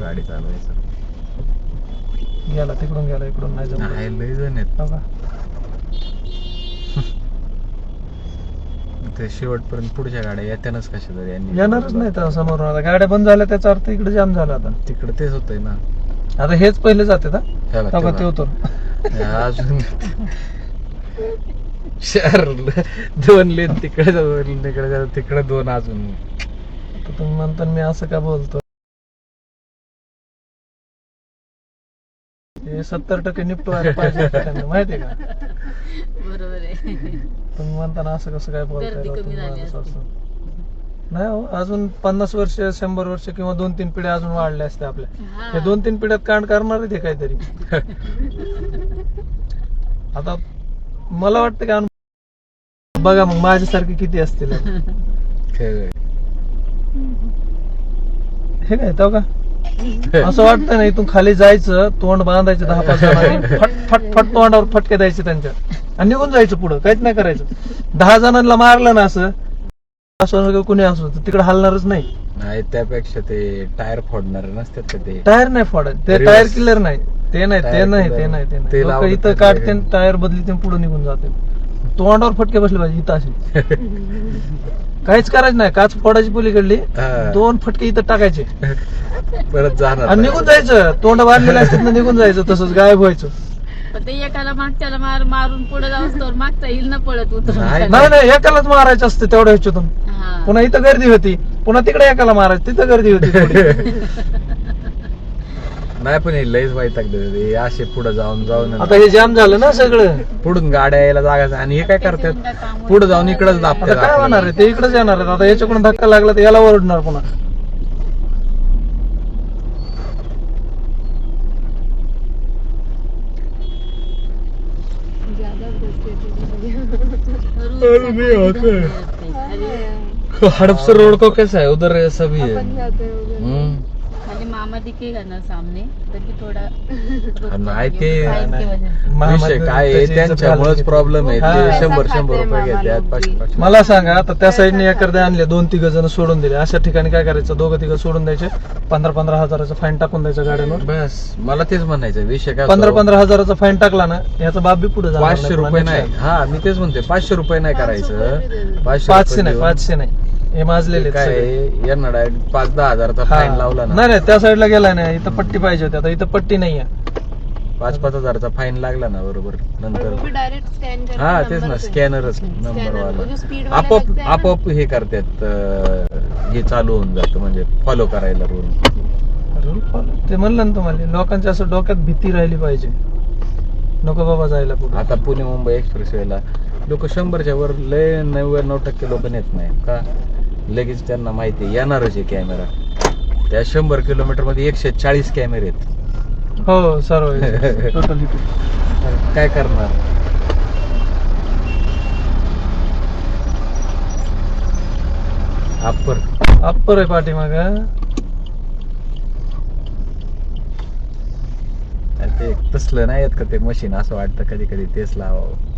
गाडी चालवायचं. गेला तिकडून गेला इकडून नाही जमलं. नाही लय जण आहेत. हो का? ते शेवटपर्यंत पुढच्या गाड्या येत्यानच कशा तरी यांनी येणारच नाही तर समोरून आता. गाड्या बंद झाल्या त्याचा अर्थ इकडे जाम झाला आता. तिकडे तेच होतंय ना. आता हेच पहिले जाते का, ते. होतो? अजून चार दोन लेन तिकडे दोन तिकडे जाऊ, तिकडे दोन अजून. तर तुम्ही म्हणता मी असं का बोलतो हे सत्तर टक्के निपटवायला पाहिजे त्यांनी, माहितीये का? बरोबर आहे. तुम्ही म्हणताना असं कसं काय बोलताय. नाही हो अजून पन्नास वर्ष शंभर वर्ष किंवा दोन तीन पिढ्या अजून वाढल्या असत्या आपल्या. हा. दोन तीन पिढ्यात कांड करणार आहे ते काहीतरी. आता मला वाटतं का बघा मग माझ्यासारखे किती असतील. हे काय तो का? असं वाटतं ना इथून खाली जायचं तोंड बांधायचं दहा पाच जणांनी फट फट फट तोंडावर फटके द्यायचे त्यांच्या. आणि निघून जायचं पुढं काहीच नाही करायचं. दहा जणांना मारलं ना असं असं कुणी असो तिकडे हलणारच नाही. नाही त्यापेक्षा ते टायर फोडणार नसतात ते? टायर नाही फोडायचं ते. टायर किलर नाही. ते नाही ते नाही ते नाही ते ते नाही लोकं इथं ते काढते. टायर बदली पुढे निघून जाते तोंडावर फटके बसले पाहिजे इथं असे. काहीच करायचं नाही. काच फोडायची पलीकडली. हा. दोन फटके इथं टाकायचे. परत जाणार आणि निघून जायचं. तोंड बांधलेलं असतात ना निघून जायचं. तसंच गायब व्हायचं. पण ते एकाला मागच्याला मार मारून पुढे जाऊस तर मागता येईल ना पळत उतरून. नाही, नाही नाही. एकालाच मारायचं असतं तेवढ्या ह्याच्यातून. हा. पुन्हा इथं गर्दी होती. पुन्हा तिकडे एकाला मारायचं. तिथं गर्दी होती. थोडी. नाही पण हे लयच वैताग देतात. हे असे पुढे जाऊन जाऊन. आता हे जाम झालं ना सगळं? पुढून गाड्या यायला जागा आणि हे काय करतात? पुढे जाऊन इकडेच आता काय दाबतात होणार आहे? ते इकडेच येणार आहेत. आता याच्याकडून धक्का लागला तर याला ओरडणार पुन्हा. हड़पसर रोड को कैसा है उधर ऐसा भी है हम्म. मामा दिखेगा ना सामने तभी थोड़ा नाही ते बाइक की वजह से. विषय काय आहे त्यांच्यामुळेच प्रॉब्लेम आहे. ते शंभर शंभर रुपये घेतात. पाचशे पाचशे मला सांगा आता त्या साईडने एखाद्या आणले दोन तिघ जण सोडून दिले. अशा ठिकाणी काय करायचं? दोघं तिघं सोडून द्यायचे. पंधरा पंधरा हजाराचा फाईन टाकून द्यायचा गाड्यांवर. बस मला तेच म्हणायचं विषय काय पंधरा? पंधरा हजाराचा फाईन टाकला ना याचा बाप बी पुढे पाचशे रुपये नाही. हा मी तेच म्हणते पाचशे रुपये नाही करायचं. पाचशे पाचशे रुपये नाही देऊन पाचशे नाही. हे माजलेले काय. आहे, यांना डायरेक्ट पाच दहा हजाराचा. फाईन लावला नाही ना. नाही त्या साईडला गेलाय ना इथं पट्टी पाहिजे होती. आता इथं पट्टी नाहीये. पाच पाच हजाराचा फाईन लागला ना बरोबर. नंतर. डायरेक्ट स्कॅन हा तेच ना स्कॅनरच नंबर जो वाला. आपोआप है. आपोआप हे करतात अं, हे चालू होऊन जातं म्हणजे फॉलो करायला रूल. ते म्हणलं ना तुम्हाला लोकांच्या असं डोक्यात भीती राहिली पाहिजे. नको बाबा जायला पुढे. आता पुणे मुंबई एक्सप्रेस वेला लोक शंभरच्या वर लय नव्याण्णव टक्के लोक नेत नाही का? लगेच त्यांना माहिती येणारच आहे कॅमेरा. त्या शंभर किलोमीटरमध्ये एकशे चाळीस कॅमेरे आहेत. हो सर्व काय करणार? अप्पर अप्पर आहे पाठीमाग. ते तसलं नाही येत का ते मशीन असं वाटतं कधी कधी तेच लावावं.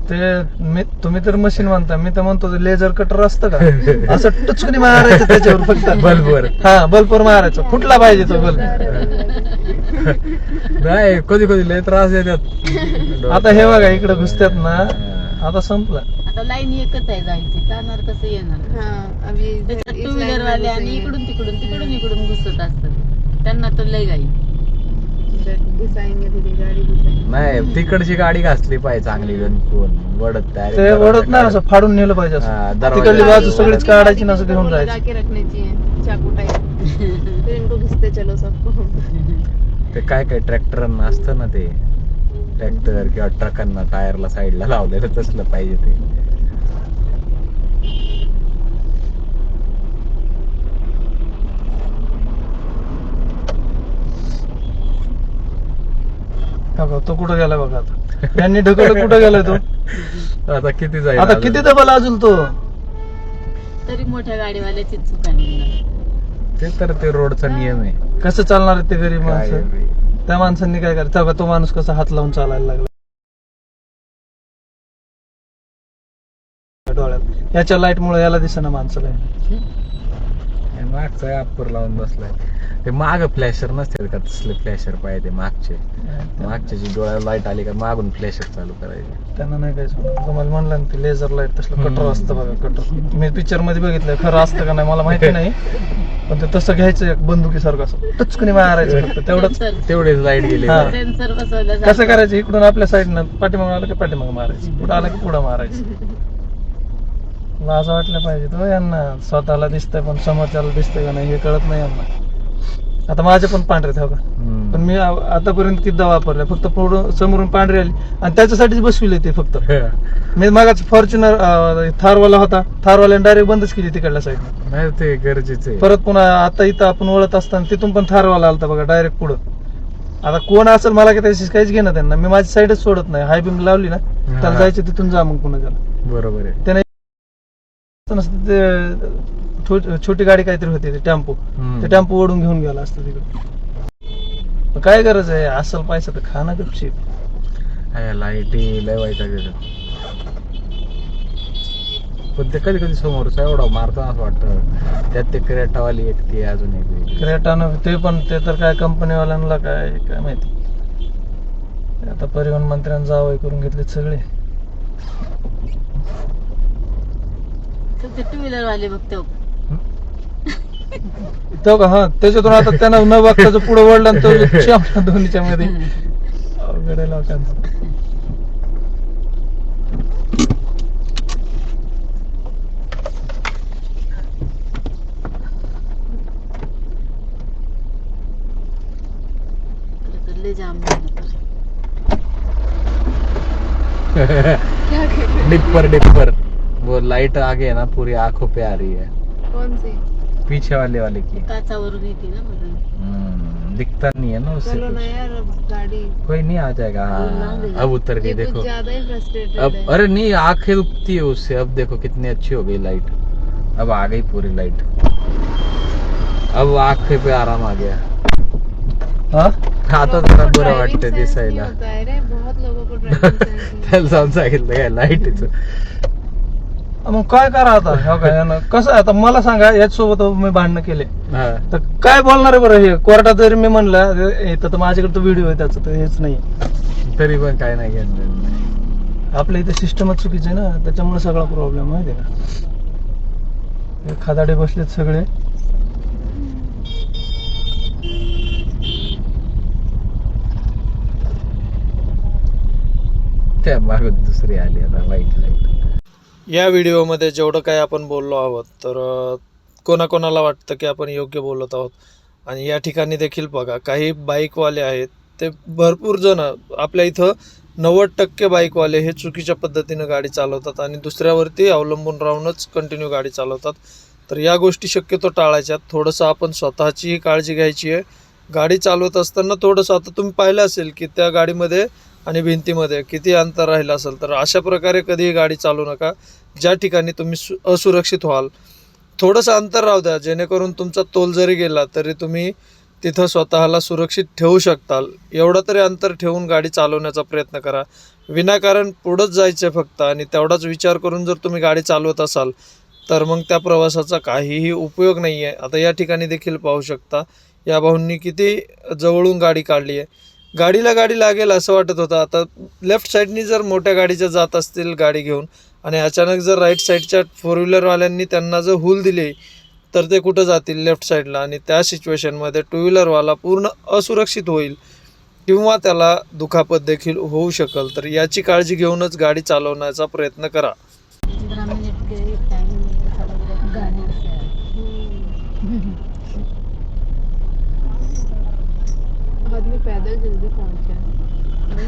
ते मी तुम्ही तर मशीन म्हणता मी तर म्हणतो लेझर कटर असतं का? असं टचकनी मारायचं त्याच्यावर फक्त. बल्बवर. हा बल्बवर मारायचं. फुटला पाहिजे तो बल्ब. नाही कधी कधी लय त्रास देतात. आता हे बघा इकडे घुसतात ना. आता संपलं. आता लाईन एकच आहे जायची. जाणार कसं येणार? हाँ टू व्हीलर वाले आणि। इकडून तिकडून तिकडून इकडून घुसत असतात. त्यांना तर लय गाई गाड़ी नाही तिकडची गाडी घासली पाहिजे चांगली गणकून वडत ते ओढत नाही असं. फाडून नेलं पाहिजे हा, असं दरवाजा तिकडली बाजू. सगळीच काढायची ना असं घेऊन लगा जायचं. के रखने चाहिए चाकू टाइप फिर इनको घिसते चलो सबको. ते काय काय ट्रॅक्टरांना असतं ना ते. ट्रॅक्टर किंवा ट्रकांना टायरला साईडला लावलेलं तसलं पाहिजे ते. हा बघ, तो कुठं गेला बघा आता? त्यांनी ढकललं कुठं गेलाय तो? आता किती जाईल आता? किती दबल अजून तो? तरी मोठ्या गाडीवाल्याची चूक आहे म्हणणार. ते तर ते रोडचा नियम आहे. कसं चालणार आहे ते गरीब काय माणसं. त्या माणसांनी काय करायचं? बघा, तो माणूस कसा हात लावून चालायला लागला. डोळ्यात. याच्या लाइट मुळे याला दिसेना माणसाला. हे मागचा अप्पर लावून बसलाय. ते माग फ्लॅशर नसते का तसले फ्लॅशर पाहिजे मागचे? मागच्या जी डोळ्याला लाइट आली का मागून फ्लॅशर चालू करायचे. त्यांना नाही काय. तुम्हाला म्हणलं ना ते लेझर लाइट तसलं. कटर असतं बघा कटर मी पिक्चरमध्ये बघितलं खरं असतं का नाही मला माहिती नाही पण ते तसं घ्यायचं एक बंदुकीसारखं असं. टचकनी मारायचं फक्त तेवढंच तेवढेच. लाइट गेले. हा. सेन्सर बसवलं कसं करायचं इकडून आपल्या साईडनं पाठीमागं आलं की पाठीमागं मारायचं. पुढं आलं की पुढं मारायचं. मला असं वाटलं पाहिजे तो यांना स्वतःला दिसतंय पण समोरच्याला दिसतंय का नाही हे कळत नाही यांना. आता माझे पण पांढरे हो का? हम्म. पण मी आ- आतापर्यंत कितीदा वापरले फक्त पुढं समोरून पांढरी आली. आणि त्याच्यासाठीच बसविले ते फक्त. मी मागाच फॉर्च्युनर थारवाला होता. थारवाल्याने डायरेक्ट बंदच केली तिकडल्या साईडनं नाही ते गरजेचं परत पुन्हा आता इथं आपण वळत असताना तिथून पण थारवाला आलता बघा डायरेक्ट पुढं. आता कोण असेल मला काही त्याची काहीच घेणं त्यांना मी माझी साईडच सोडत नाही. हाय बिम लावली ना त्याला हा. जायचं तिथून जा मग पुन्हा त्याला. बरोबर आहे. त्याने ते छोटी गाडी काहीतरी होती टेम्पो. हम्म. ते टेम्पो ओढून घेऊन गेला असतं तिकडे. मग काय गरज आहे? असल पैसा तर खाना गपशीप आहे लाईटी लय वाईट आहे पण ते कधी कधी समोरचा एवढा मारतो असं वाटतं. त्यात ते क्रेटावाली एक ती अजून एक वेगळी. क्रेटानं ते पण ते तर काय कंपनीवाल्यांना काय काय माहिती. ते आता परिवहन मंत्र्यांनी जावं करून घेतले सगळे. ते टू व्हीलर वाले बघते तो का हा त्याच्यातून आता त्यांना न बघता पुढे वळला तो शामला दोन्हीच्या मध्ये. अवघड आहे लोकांचं. Dipper dipper. वो लाइट आगे है ना पूरी आंखों पे आ रही है। कौन सी? पीछे वाले वाले की। काचावरून येते ना म्हणून हम्म, दिखता नहीं है ना उससे चलो ना यार अब गाड़ी। कोई नहीं आ जाएगा। हाँ अब उतर गई देखो। ज़्यादा ही फ्रस्ट्रेटेड अब अरे नहीं आँखें दुखती है उससे। अब देखो कितनी अच्छी हो गई लाइट अब आ गई पूरी लाइट अब आँखें पे आराम आ गया। हा? आता लोगों जरा बरं वाटतं दिसायला है बहुत लोगों को ड्राइविंग सेंस नहीं त्याला सांगितलं काय लाईटीच मग काय करा आता? हो काय यानं कसं आहे आता? मला सांगा याच सोबत मी भांडणं केले. तर काय बोलणार आहे बरं हे? कोर्टात जरी मी म्हणलं इथं तर माझ्याकडे तो व्हिडिओ आहे त्याचं तर हेच नाही. तरी पण काय नाही. आपल्या इथे सिस्टमच चुकीचं आहे ना? त्याच्यामुळे सगळा प्रॉब्लेम माहिती आहे का? हे खादाडे बसलेत सगळे. त्या मागून दुसरी आली आता वाईट लाइट या व्हिडिओमध्ये जेवढं काही आपण बोललो आहोत तर कोणाकोणाला वाटतं की आपण योग्य बोलत आहोत? आणि या ठिकाणी देखील बघा काही बाईकवाले आहेत ते भरपूर जण आपल्या इथं नव्वद टक्के बाईकवाले हे चुकीच्या पद्धतीनं गाडी चालवतात आणि दुसऱ्यावरती अवलंबून राहूनच कंटिन्यू गाडी चालवतात. तर या गोष्टी शक्यतो टाळायच्यात थोडंसं आपण स्वतःचीही काळजी घ्यायची आहे. गाडी चालवत असताना थोडंसं आता तुम्ही पाहिलं असेल की त्या गाडीमध्ये आणि भिंतीमध्ये किती अंतर राहिलं असेल तर अशा प्रकारे कधीही गाडी चालू नका. ज्या ठिकाणी तुम्ही सु असुरक्षित व्हाल. थोडंसं अंतर राहू द्या. जेणेकरून तुमचा तोल जरी गेला तरी तुम्ही तिथं स्वतःला सुरक्षित ठेवू शकताल. एवढं तरी अंतर ठेवून गाडी चालवण्याचा प्रयत्न करा. विनाकारण पुढंच जायचं आहे फक्त आणि तेवढाच विचार करून जर तुम्ही गाडी चालवत असाल तर मग त्या प्रवासाचा काहीही उपयोग नाही आहे आता या ठिकाणी देखील पाहू शकता या भाऊंनी किती जवळून गाडी काढली आहे. गाडीला गाडी लागेल असं वाटत होतं. आता लेफ्ट साईडनी जर मोठ्या गाडीच्या जात असतील गाडी घेऊन आणि अचानक जर राईट साईडच्या फोर व्हीलरवाल्यांनी त्यांना जर हूल दिली तर ते कुठं जातील लेफ्ट साईडला आणि त्या सिच्युएशनमध्ये टू व्हीलरवाला पूर्ण असुरक्षित होईल किंवा त्याला दुखापत देखील होऊ शकेल. तर याची काळजी घेऊनच गाडी चालवण्याचा प्रयत्न करा पंद्रह मिनट के टाइम गाड़ी से आदमी पैदल जल्दी पहुंचे। ना.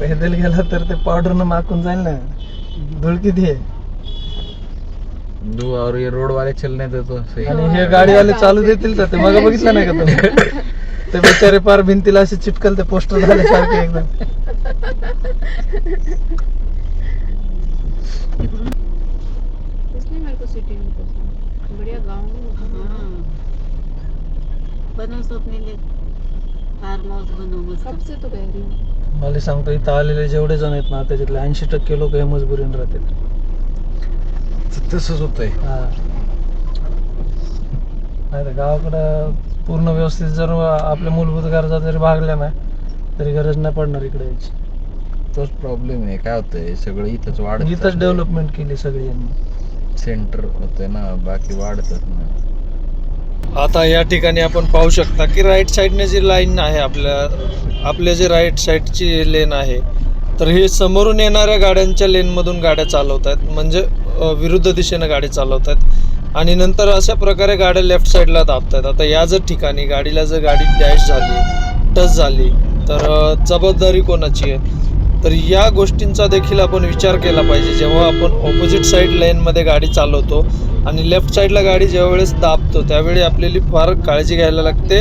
पैदल गेला तर ते पावडरनं माकून जाईल ना। धूळ किती आहे दू और ये रोड वाले चलने दे तो सही। आणि हे गाडीवाले चालू देतील तर ते मग बघितलं नाही का तुम्ही? ते बिचारे पार भिंतीला असे चिटकल ते पोस्टर झाल्यासारखे एकदम इसलिए मेरे को सिटी में पसंद बढ़िया गाँव में होता है। हाँ. बनव स्वप्ने ले फार्म हाऊस बनव मस्त. तो कह रही हूँ मला सांगतो इथं आलेले जेवढे जण आहेत ना त्याच्यातले ऐंशी टक्के लोक हे मजबुरीने राहतात तसंच होतंय. हा. नाही तर गावाकडं पूर्ण व्यवस्थित जर आपल्या मूलभूत गरजा जरी भागल्या ना तरी गरज नाही पडणार इकडे यायची. तोच प्रॉब्लेम आहे. काय होतंय? सगळं इथंच वाढत इथंच डेव्हलपमेंट केली सगळी यांनी. सेंटर होतंय ना बाकी वाढतच नाही. आता या ठिकाणी आपण पाहू शकता की राईट साईडने जी लाईन आहे आपल्या आपल्या जे राईट साईडची लेन आहे तर हे समोरून येणाऱ्या गाड्यांच्या लेनमधून गाड्या चालवत आहेत म्हणजे विरुद्ध दिशेनं गाडी चालवत आहेत आणि नंतर अशा प्रकारे गाड्या लेफ्ट साईडला दाबत आहेत आता या जर ठिकाणी गाडीला जर गाडी डॅश झाली टच झाली तर जबाबदारी कोणाची आहे? तर या गोष्टींचा देखील आपण विचार केला पाहिजे. जेव्हा आपण ऑपोजिट साईड लेनमध्ये गाडी चालवतो आणि लेफ्ट साईडला गाडी ज्या वेळेस दाबतो त्यावेळी आपल्याला फार काळजी घ्यायला लागते.